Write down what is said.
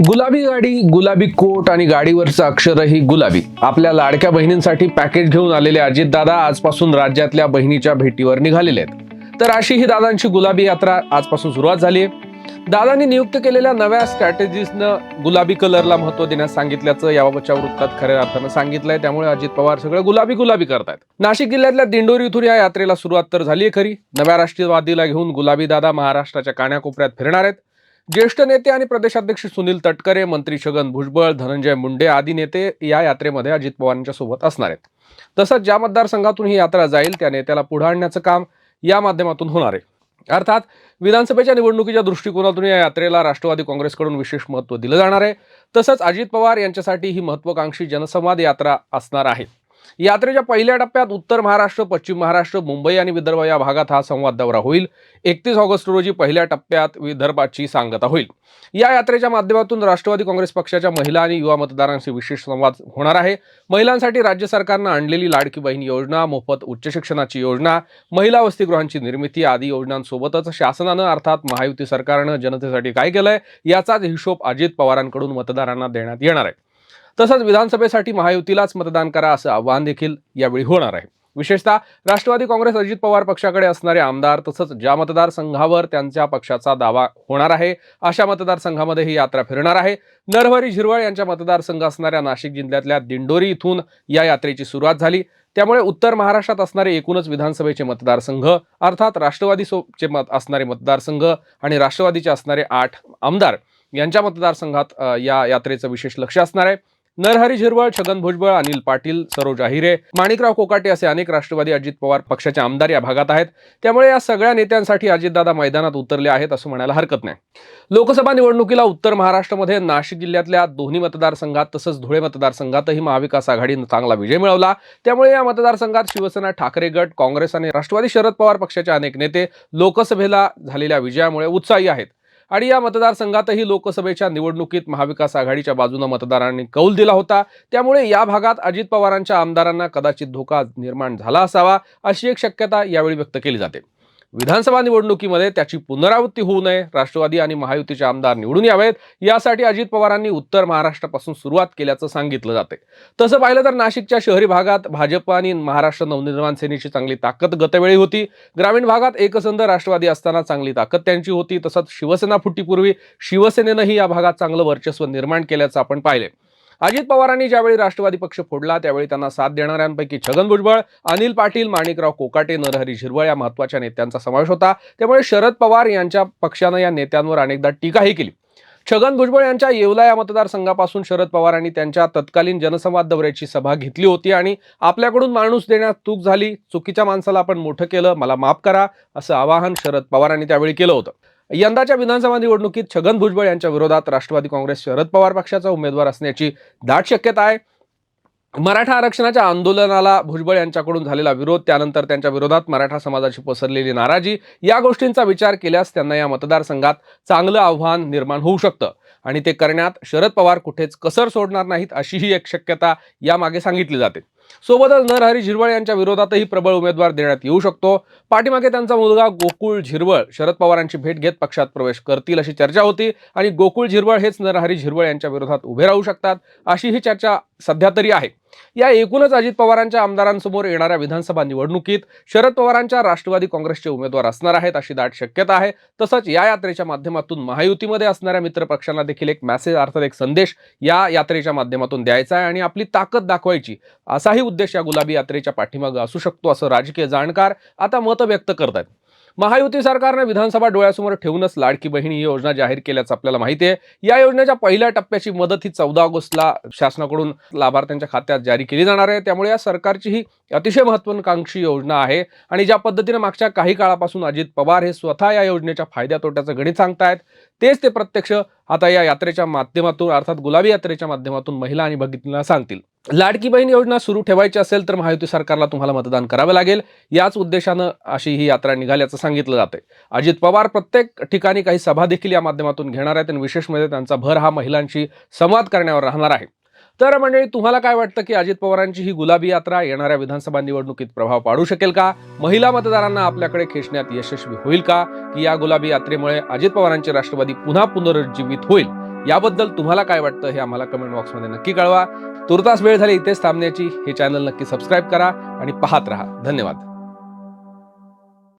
गुलाबी गाडी गुलाबी कोट आणि गाडीवरचं अक्षरही गुलाबी. आपल्या लाडक्या बहिणींसाठी पॅकेज घेऊन आलेले अजितदादा आजपासून राज्यातल्या बहिणीच्या भेटीवर निघालेले आहेत. तर अशी ही दादांची गुलाबी यात्रा आजपासून सुरुवात झाली आहे. दादांनी नियुक्त केलेल्या नव्या स्ट्रॅटेजीजनं गुलाबी कलरला महत्त्व देण्यास सांगितल्याचं याबाबतच्या वृत्तात खऱ्या अर्थानं सांगितलंय. त्यामुळे अजित पवार सगळं गुलाबी गुलाबी करतायत. नाशिक जिल्ह्यातल्या दिंडोरी इथून या यात्रेला सुरुवात तर झाली आहे खरी. नव्या राष्ट्रवादीला घेऊन गुलाबी दादा महाराष्ट्राच्या कानाकोपऱ्यात फिरणार आहेत. ज्येष्ठ नेते आणि प्रदेशाध्यक्ष सुनील तटकरे मंत्री छगन भुजबळ धनंजय मुंडे आदी नेते या यात्रेमध्ये अजित पवारांच्या सोबत असणार आहेत. तसंच ज्या मतदारसंघातून ही यात्रा जाईल त्या नेत्याला पुढे आणण्याचं काम या माध्यमातून होणार आहे. अर्थात विधानसभेच्या निवडणुकीच्या दृष्टिकोनातून या यात्रेला राष्ट्रवादी काँग्रेसकडून विशेष महत्त्व दिलं जाणार आहे. तसंच अजित पवार यांच्यासाठी ही महत्वाकांक्षी जनसंवाद यात्रा असणार आहे. यात्रेच्या पहिल्या टप्प्यात उत्तर महाराष्ट्र पश्चिम महाराष्ट्र मुंबई आणि विदर्भ या भागात हा संवाद दौरा होईल. एकतीस ऑगस्ट रोजी पहिल्या टप्प्यात विदर्भाची सांगता होईल. या यात्रेच्या माध्यमातून राष्ट्रवादी काँग्रेस पक्षाच्या महिला आणि युवा मतदारांशी विशेष संवाद होणार आहे. महिलांसाठी राज्य सरकारनं आणलेली लाडकी बहीण योजना मोफत उच्च शिक्षणाची योजना महिला वसतिगृहांची निर्मिती आदी योजनांसोबतच शासनानं अर्थात महायुती सरकारनं जनतेसाठी काय केलंय याचाच हिशोब अजित पवारांकडून मतदारांना देण्यात येणार आहे. तसंच विधानसभेसाठी महायुतीलाच मतदान करा असं आवाहन देखील यावेळी होणार आहे. विशेषतः राष्ट्रवादी काँग्रेस अजित पवार पक्षाकडे असणारे आमदार तसंच ज्या मतदारसंघावर त्यांच्या पक्षाचा दावा होणार आहे अशा मतदारसंघामध्ये ही यात्रा फिरणार आहे. नरहरी झिरवळ यांच्या मतदारसंघ असणाऱ्या नाशिक जिल्ह्यातल्या दिंडोरी इथून या यात्रेची सुरुवात झाली. त्यामुळे उत्तर महाराष्ट्रात असणारे एकूणच विधानसभेचे मतदारसंघ अर्थात राष्ट्रवादी सोबतचे मत असणारे मतदारसंघ आणि राष्ट्रवादीचे असणारे आठ आमदार यांच्या मतदारसंघात या यात्रेचं विशेष लक्ष असणार आहे. नरहरी झिरवळ छगन भुजबळ अनिल पाटील सरोज अहिरे माणिकराव कोकाटे असे अनेक राष्ट्रवादी अजित पवार पक्षाचे आमदार या भागात आहेत. त्यामुळे या सगळ्या नेत्यांसाठी अजितदादा मैदानात उतरले आहेत असं म्हणायला हरकत नाही. लोकसभा निवडणुकीला उत्तर महाराष्ट्रामध्ये नाशिक जिल्ह्यातल्या दोन्ही मतदारसंघात तसंच धुळे मतदारसंघातही महाविकास आघाडीनं चांगला विजय मिळवला. त्यामुळे या मतदारसंघात शिवसेना ठाकरे गट काँग्रेस आणि राष्ट्रवादी शरद पवार पक्षाचे अनेक नेते लोकसभेला झालेल्या विजयामुळे उत्साही आहेत. आणि या मतदारसंघातही लोकसभेच्या निवडणुकीत महाविकास आघाडीच्या बाजूनं मतदारांनी कौल दिला होता. त्यामुळे या भागात अजित पवारांच्या आमदारांना कदाचित धोका निर्माण झाला असावा अशी एक शक्यता यावेळी व्यक्त केली जाते. विधानसभा निवडणुकीमध्ये त्याची पुनरावृत्ती होऊ नये राष्ट्रवादी आणि महायुतीचे आमदार निवडून यावेत यासाठी अजित पवारांनी उत्तर महाराष्ट्रापासून सुरुवात केल्याचं सांगितलं जाते. तसं पाहिलं तर नाशिकच्या शहरी भागात भाजप आणि महाराष्ट्र नवनिर्माण सेनेची चांगली ताकद गतवेळी होती. ग्रामीण भागात एकसंध राष्ट्रवादी असताना चांगली ताकद त्यांची होती तसंच शिवसेना फुटीपूर्वी शिवसेनेनंही या भागात चांगलं वर्चस्व निर्माण केल्याचं आपण पाहिले अजित पवारांनी ज्यावेळी राष्ट्रवादी पक्ष फोडला त्यावेळी त्यांना साथ देणाऱ्यांपैकी छगन भुजबळ अनिल पाटील माणिकराव कोकाटे नरहरी झिरवळ या महत्त्वाच्या नेत्यांचा समावेश होता. त्यामुळे शरद पवार यांच्या पक्षानं या नेत्यांवर अनेकदा टीकाही केली. छगन भुजबळ यांच्या येवला या मतदारसंघापासून शरद पवारांनी त्यांच्या तत्कालीन जनसंवाद दौऱ्याची सभा घेतली होती आणि आपल्याकडून माणूस देण्यात चूक झाली चुकीच्या माणसाला आपण मोठं केलं मला माफ करा असं आवाहन शरद पवारांनी त्यावेळी केलं होतं. यंदाच्या विधानसभा निवडणुकीत छगन भुजबळ यांच्या विरोधात राष्ट्रवादी काँग्रेस शरद पवार पक्षाचा उमेदवार असण्याची दाट शक्यता आहे. मराठा आरक्षणाच्या आंदोलनाला भुजबळ यांच्याकडून झालेला विरोध त्यानंतर त्यांच्या विरोधात मराठा समाजाची पसरलेली नाराजी या गोष्टींचा विचार केल्यास त्यांना या मतदारसंघात चांगलं आव्हान निर्माण होऊ शकतं. आणि ते करण्यात शरद पवार कुठेच कसर सोडणार नाहीत अशीही एक शक्यता यामागे सांगितली जाते. सोबतच नरहरी झिरवळ यांच्या विरोधातही प्रबळ उमेदवार देण्यात येऊ शकतो. पाठीमागे त्यांचा मुलगा गोकुळ झिरवळ शरद पवारांची भेट घेत पक्षात प्रवेश करतील अशी चर्चा होती आणि गोकुळ झिरवळ हेच नरहरी झिरवळ यांच्या विरोधात उभे राहू शकतात अशी ही चर्चा सध्या तरी आहे. या एकूणच अजित पवारांच्या आमदारांसमोर येणाऱ्या विधानसभा निवडणुकीत शरद पवारांच्या राष्ट्रवादी काँग्रेसचे उमेदवार असणार आहेत अशी दाट शक्यता आहे. तसंच या यात्रेच्या माध्यमातून महायुतीमध्ये असणाऱ्या मित्रपक्षांना देखील एक मेसेज अर्थात एक संदेश या यात्रेच्या माध्यमातून द्यायचा आहे आणि आपली ताकद दाखवायची असाही उद्देश या गुलाबी यात्रेच्या पाठीमागं असू शकतो असं राजकीय जाणकार आता मत व्यक्त करत आहेत महायुती सरकारनं विधानसभा डोळ्यासमोर ठेवूनच लाडकी बहीण ही योजना जाहीर केल्याचं आपल्याला माहिती आहे या योजनेच्या पहिल्या टप्प्याची मदत ही चौदा ऑगस्टला शासनाकडून लाभार्थ्यांच्या खात्यात जारी केली जाणार आहे. त्यामुळे या सरकारची ही अतिशय महत्वाकांक्षी योजना आहे आणि ज्या पद्धतीने मागच्या काही काळापासून अजित पवार हे स्वतः या योजनेच्या फायद्या तोट्याचं गणित सांगतायत तेच ते प्रत्यक्ष आता या यात्रेच्या माध्यमातून अर्थात गुलाबी यात्रेच्या माध्यमातून महिला आणि भगिनींना सांगतील. लाडकी बहीण योजना सुरू ठेवायची असेल तर महायुती सरकारला तुम्हाला मतदान करावं लागेल. याच उद्देशानं अशी ही यात्रा निघाल्याचं सांगितलं जाते अजित पवार प्रत्येक ठिकाणी काही सभा देखील या माध्यमातून घेणार आहेत आणि विशेष म्हणजे त्यांचा भर हा महिलांशी संवाद करण्यावर राहणार आहे. तर मंडळी तुम्हाला काय वाटतं की अजित पवारांची ही गुलाबी यात्रा येणाऱ्या विधानसभा निवडणुकीत प्रभाव पाडू शकेल का? महिला मतदारांना आपल्याकडे खेचण्यात यशस्वी होईल का? की या गुलाबी यात्रेमुळे अजित पवारांची राष्ट्रवादी पुन्हा पुनरुज्जीवित होईल? याबद्दल तुम्हाला काय वाटतं हे आम्हाला कमेंट बॉक्समध्ये नक्की कळवा. तुर्तास वेळ झाली इथेच थांबण्याची. हे चॅनल नक्की सबस्क्राईब करा आणि पाहत राहा. धन्यवाद.